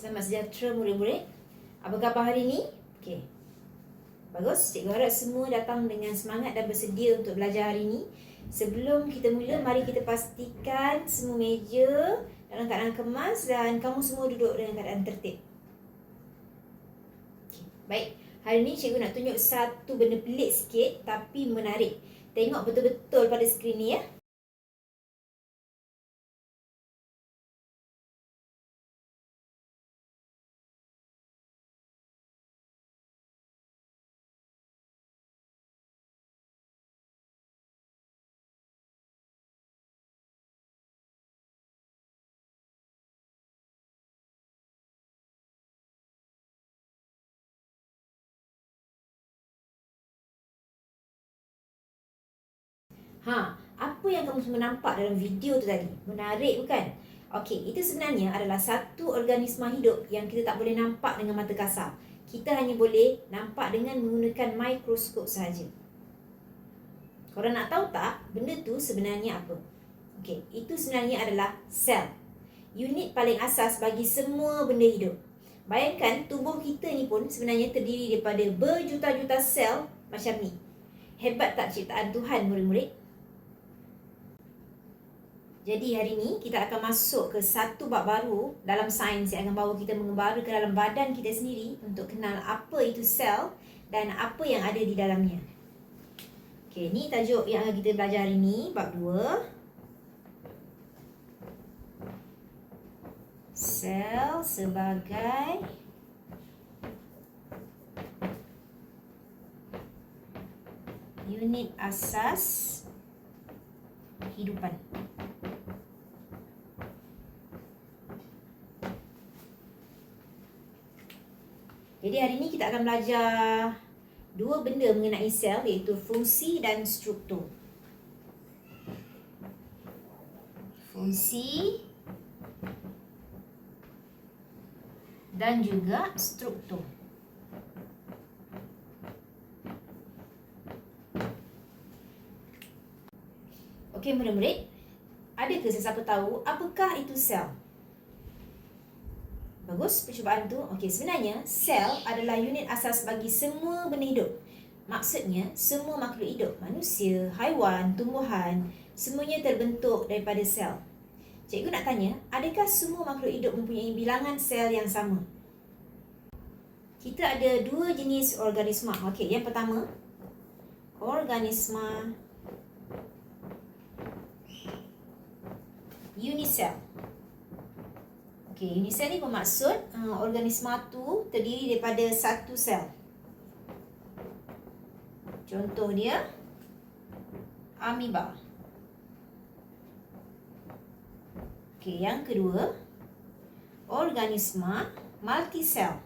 Selamat sejahtera murid-murid. Apa khabar hari ini? Okey. Bagus. Cikgu harap semua datang dengan semangat dan bersedia untuk belajar hari ini. Sebelum kita mula, mari kita pastikan semua meja dalam keadaan kemas dan kamu semua duduk dengan keadaan tertib. Okey. Baik. Hari ini cikgu nak tunjuk satu benda pelik sikit tapi menarik. Tengok betul-betul pada skrin ni ya. Ha, apa yang kamu semua nampak dalam video tu tadi? Menarik bukan? Okey, itu sebenarnya adalah satu organisma hidup yang kita tak boleh nampak dengan mata kasar. Kita hanya boleh nampak dengan menggunakan mikroskop sahaja. Korang nak tahu tak benda tu sebenarnya apa? Okey, itu sebenarnya adalah sel. Unit paling asas bagi semua benda hidup. Bayangkan tubuh kita ni pun sebenarnya terdiri daripada berjuta-juta sel macam ni. Hebat tak ciptaan Tuhan murid-murid? Jadi hari ini kita akan masuk ke satu bab baru dalam sains yang akan bawa kita mengembara ke dalam badan kita sendiri untuk kenal apa itu sel dan apa yang ada di dalamnya. Okey, ni tajuk yang akan kita belajar hari ini, bab 2. Sel sebagai unit asas kehidupan. Hari ini kita akan belajar dua benda mengenai sel iaitu fungsi dan struktur. Fungsi dan juga struktur. Okey murid-murid, adakah sesiapa tahu apakah itu sel? Bagus percubaan tu. Okey, sebenarnya sel adalah unit asas bagi semua benda hidup. Maksudnya, semua makhluk hidup, manusia, haiwan, tumbuhan, semuanya terbentuk daripada sel. Cikgu nak tanya, adakah semua makhluk hidup mempunyai bilangan sel yang sama? Kita ada dua jenis organisma. Okey, yang pertama, organisma unisel. Okey, unisel ni bermaksud uh, organisma tu terdiri daripada satu sel. Contoh dia amoeba. Okey, yang kedua organisma multisel.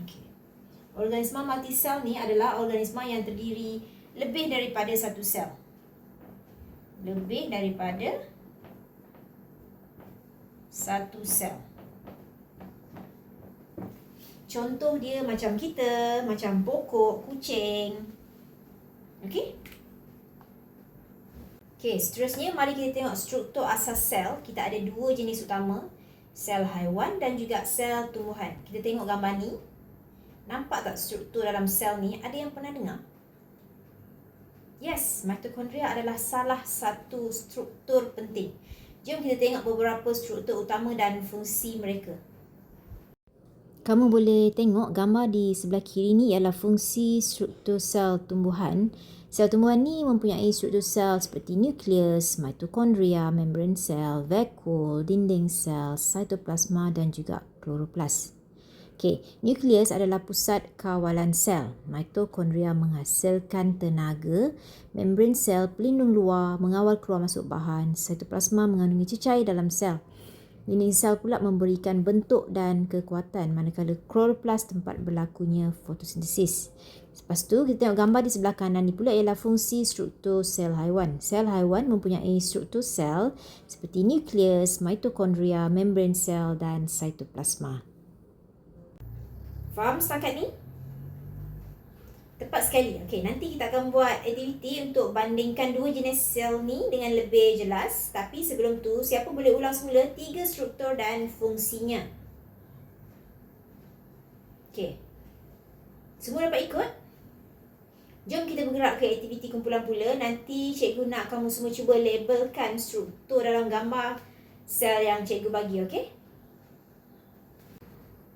Okey. Organisma multisel ni adalah organisma yang terdiri lebih daripada satu sel. Lebih daripada satu sel. Contoh dia macam kita, macam pokok, kucing. Okey? Okey, seterusnya mari kita tengok struktur asas sel. Kita ada dua jenis utama, sel haiwan dan juga sel tumbuhan. Kita tengok gambar ni. Nampak tak struktur dalam sel ni? Ada yang pernah dengar? Yes, mitokondria adalah salah satu struktur penting. Jom kita tengok beberapa struktur utama dan fungsi mereka. Kamu boleh tengok gambar di sebelah kiri ni ialah fungsi struktur sel tumbuhan. Sel tumbuhan ni mempunyai struktur sel seperti nukleus, mitokondria, membran sel, vakuol, dinding sel, sitoplasma dan juga kloroplas. Okey, nukleus adalah pusat kawalan sel. Mitokondria menghasilkan tenaga, membran sel pelindung luar mengawal keluar masuk bahan, sitoplasma mengandungi cecair dalam sel. Dinding sel pula memberikan bentuk dan kekuatan manakala kloroplas tempat berlakunya fotosintesis. Lepas tu kita tengok gambar di sebelah kanan ni pula ialah fungsi struktur sel haiwan. Sel haiwan mempunyai struktur sel seperti nukleus, mitokondria, membran sel dan sitoplasma. Faham setakat ni? Tepat sekali. Okey, nanti kita akan buat aktiviti untuk bandingkan dua jenis sel ni dengan lebih jelas. Tapi sebelum tu, siapa boleh ulang semula tiga struktur dan fungsinya? Okey. Semua dapat ikut? Jom kita bergerak ke aktiviti kumpulan pula. Nanti cikgu nak kamu semua cuba labelkan struktur dalam gambar sel yang cikgu bagi, okey?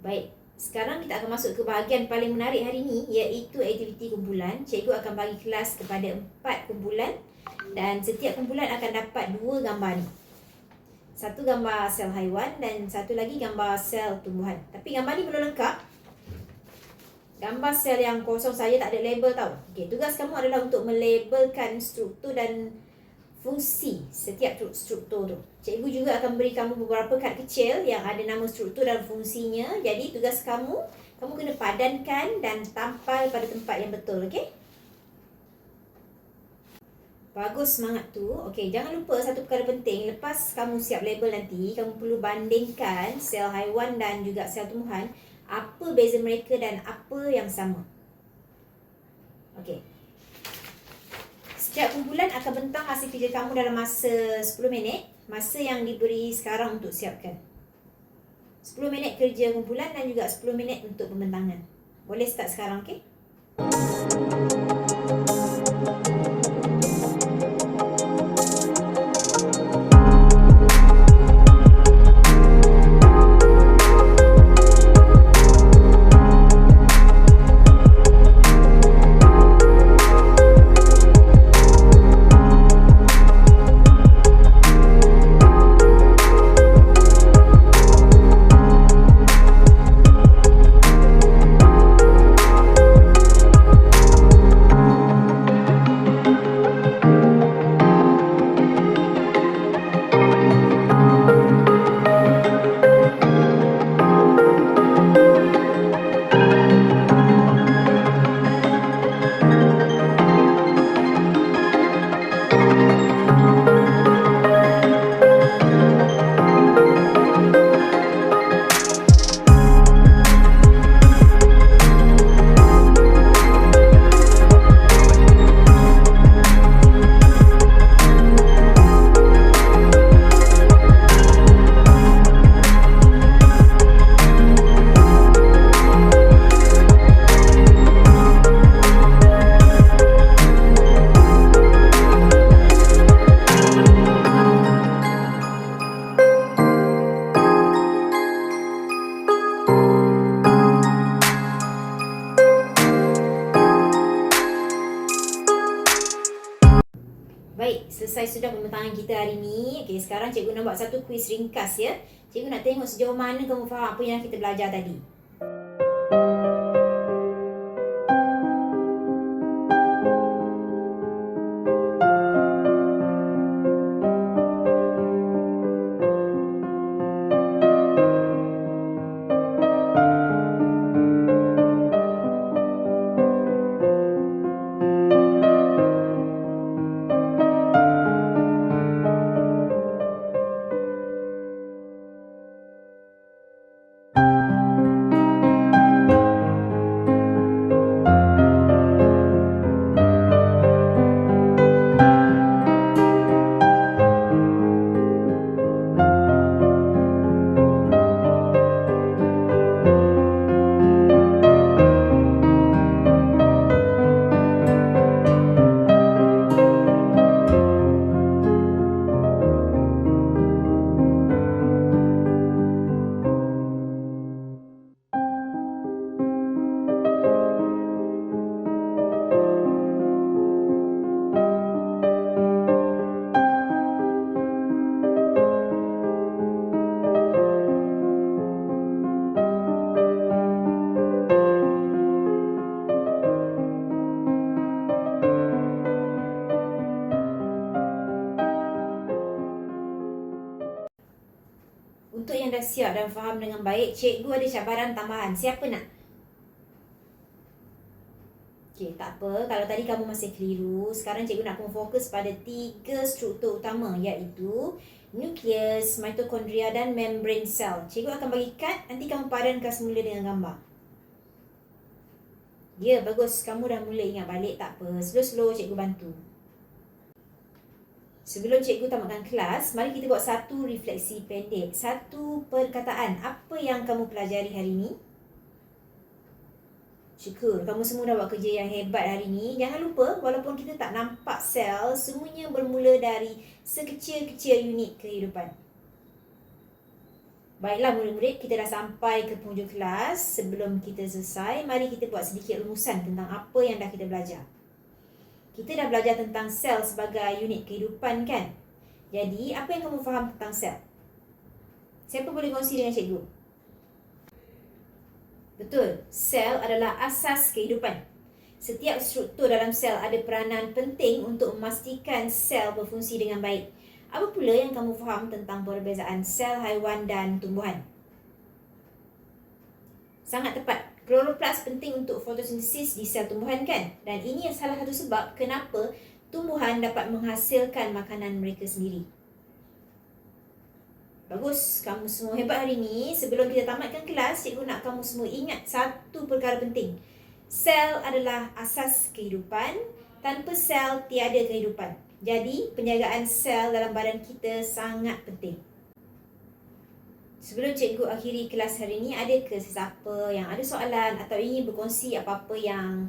Baik. Sekarang kita akan masuk ke bahagian paling menarik hari ini iaitu aktiviti kumpulan. Cikgu akan bagi kelas kepada empat kumpulan dan setiap kumpulan akan dapat dua gambar ni. Satu gambar sel haiwan dan satu lagi gambar sel tumbuhan. Tapi gambar ni belum lengkap. Gambar sel yang kosong saya tak ada label tau. Okey, tugas kamu adalah untuk melabelkan struktur dan fungsi setiap struktur tu. Cikgu juga akan beri kamu beberapa kad kecil yang ada nama struktur dan fungsinya. Jadi tugas kamu, kamu kena padankan dan tampal pada tempat yang betul, okey? Bagus semangat tu. Okey, jangan lupa satu perkara penting. Lepas kamu siap label nanti, kamu perlu bandingkan sel haiwan dan juga sel tumbuhan. Apa beza mereka dan apa yang sama. Okey. Setiap kumpulan akan bentang hasil kerja kamu dalam masa 10 minit. Masa yang diberi sekarang untuk siapkan. 10 minit kerja kumpulan dan juga 10 minit untuk pembentangan. Boleh start sekarang, okey? Sudah pembentangan kita hari ini. Okey, sekarang cikgu nak buat satu kuis ringkas ya. Cikgu nak tengok sejauh mana kamu faham apa yang kita belajar tadi. Dan faham dengan baik, cikgu ada cabaran tambahan. Siapa nak? Okey, tak apa. Kalau tadi kamu masih keliru, sekarang cikgu nak kamu fokus pada tiga struktur utama iaitu nukleus, mitokondria dan membrane cell. Cikgu akan bagi kad, nanti kamu padankan semula dengan gambar. Ya, bagus. Kamu dah mula ingat balik, tak apa. Slow-slow cikgu bantu. Sebelum cikgu tamatkan kelas, mari kita buat satu refleksi pendek. Satu perkataan. Apa yang kamu pelajari hari ini? Syukur, kamu semua dah buat kerja yang hebat hari ini. Jangan lupa, walaupun kita tak nampak sel, semuanya bermula dari sekecil-kecil unit kehidupan. Baiklah murid-murid, kita dah sampai ke penghujung kelas. Sebelum kita selesai, mari kita buat sedikit rumusan tentang apa yang dah kita belajar. Kita dah belajar tentang sel sebagai unit kehidupan kan? Jadi, apa yang kamu faham tentang sel? Siapa boleh kongsi dengan cikgu? Betul, sel adalah asas kehidupan. Setiap struktur dalam sel ada peranan penting untuk memastikan sel berfungsi dengan baik. Apa pula yang kamu faham tentang perbezaan sel haiwan dan tumbuhan? Sangat tepat. Kloroplast penting untuk fotosintesis di sel tumbuhan kan? Dan ini salah satu sebab kenapa tumbuhan dapat menghasilkan makanan mereka sendiri. Bagus, kamu semua hebat hari ini. Sebelum kita tamatkan kelas, cikgu nak kamu semua ingat satu perkara penting. Sel adalah asas kehidupan. Tanpa sel, tiada kehidupan. Jadi, penjagaan sel dalam badan kita sangat penting. Sebelum cikgu akhiri kelas hari ini, ada ke sesiapa yang ada soalan atau ingin berkongsi apa-apa yang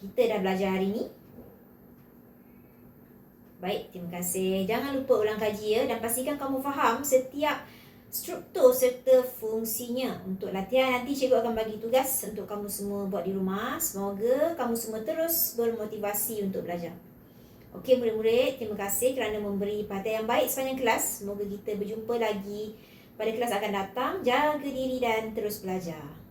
kita dah belajar hari ini? Baik, terima kasih. Jangan lupa ulang kaji ya dan pastikan kamu faham setiap struktur serta fungsinya. Untuk latihan nanti cikgu akan bagi tugas untuk kamu semua buat di rumah. Semoga kamu semua terus bermotivasi untuk belajar. Okey murid-murid, terima kasih kerana memberi perhatian yang baik sepanjang kelas. Semoga kita berjumpa lagi pada kelas akan datang. Jaga diri dan terus belajar.